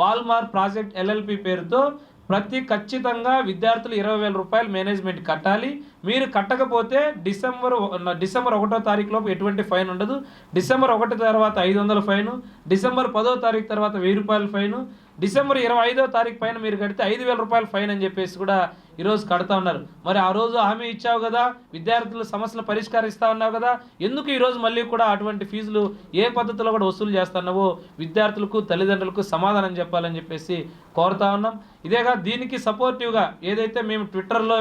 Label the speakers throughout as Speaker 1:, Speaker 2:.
Speaker 1: వాల్మార్ project LLP పేరుతో ప్రతి ఖచ్చితంగా విద్యార్థులు ఇరవై వేల రూపాయలు మేనేజ్మెంట్ కట్టాలి. మీరు కట్టకపోతే డిసెంబర్ డిసెంబర్ ఒకటో తారీఖు లోపు ఎటువంటి ఫైన్ ఉండదు. డిసెంబర్ ఒకటి తర్వాత ఐదు వందల ఫైను డిసెంబర్ పదో తారీఖు తర్వాత వెయ్యి రూపాయల ఫైను డిసెంబర్ ఇరవై ఐదో తారీఖు పైన మీరు కడితే ఐదు వేల రూపాయల ఫైన్ అని చెప్పేసి కూడా ఈరోజు కడతా ఉన్నారు. మరి ఆ రోజు హామీ ఇచ్చావు కదా విద్యార్థుల సమస్యలు పరిష్కరిస్తా ఉన్నావు కదా ఎందుకు ఈరోజు మళ్ళీ కూడా అటువంటి ఫీజులు ఏ పద్ధతిలో కూడా వసూలు చేస్తున్నావో విద్యార్థులకు తల్లిదండ్రులకు సమాధానం చెప్పాలని చెప్పేసి కోరుతా ఉన్నాం. ఇదేగా దీనికి సపోర్టివ్గా ఏదైతే మేము ట్విట్టర్లో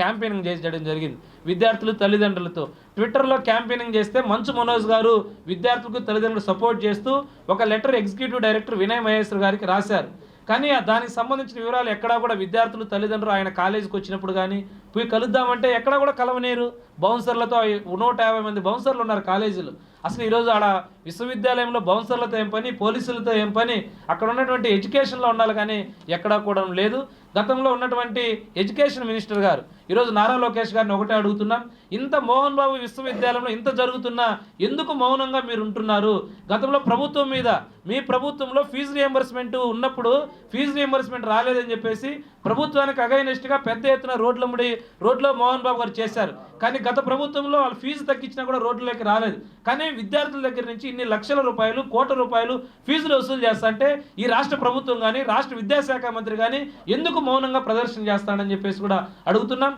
Speaker 1: క్యాంపెయినింగ్ చేయడం జరిగింది విద్యార్థులు తల్లిదండ్రులతో. ట్విట్టర్లో క్యాంపెయినింగ్ చేస్తే మంచు మనోజ్ గారు విద్యార్థులకు తల్లిదండ్రులు సపోర్ట్ చేస్తూ ఒక letter executive director Vinay Maheshwar గారికి రాశారు. కానీ దానికి సంబంధించిన వివరాలు ఎక్కడా కూడా విద్యార్థులు తల్లిదండ్రులు ఆయన కాలేజీకి వచ్చినప్పుడు కానీ పోయి కలుద్దామంటే ఎక్కడా కూడా కలవనీరు. బౌన్సర్లతో నూట యాభై మంది బౌన్సర్లు ఉన్నారు కాలేజీలు. అసలు ఈరోజు ఆడ విశ్వవిద్యాలయంలో బౌన్సర్లతో ఏం పని పోలీసులతో ఏం పని? అక్కడ ఉన్నటువంటి ఎడ్యుకేషన్లో ఉండాలి కానీ ఎక్కడా కూడా లేదు. గతంలో ఉన్నటువంటి ఎడ్యుకేషన్ మినిస్టర్ గారు ఈరోజు నారా లోకేష్ గారిని ఒకటే అడుగుతున్నాం. ఇంత మోహన్ బాబు విశ్వవిద్యాలయంలో ఇంత జరుగుతున్నా ఎందుకు మౌనంగా మీరు ఉంటున్నారు? గతంలో ప్రభుత్వం మీద మీ ప్రభుత్వంలో ఫీజు రియంబర్స్మెంట్ ఉన్నప్పుడు ఫీజు రియంబర్స్మెంట్ రాలేదని చెప్పేసి ప్రభుత్వానికి అగైనెస్ట్గా పెద్ద ఎత్తున రోడ్ల ముడి రోడ్లో మోహన్ బాబు గారు చేశారు. కానీ గత ప్రభుత్వంలో వాళ్ళు ఫీజు తగ్గించినా కూడా రోడ్లలోకి రాలేదు. కానీ విద్యార్థుల దగ్గర నుంచి ఇన్ని లక్షల రూపాయలు కోట్ల రూపాయలు ఫీజులు వసూలు చేస్తాంటే ఈ రాష్ట్ర ప్రభుత్వం కానీ రాష్ట్ర విద్యాశాఖ మంత్రి కానీ ఎందుకు మౌనంగా ప్రదర్శన చేస్తాడని చెప్పేసి కూడా అడుగుతున్నాం.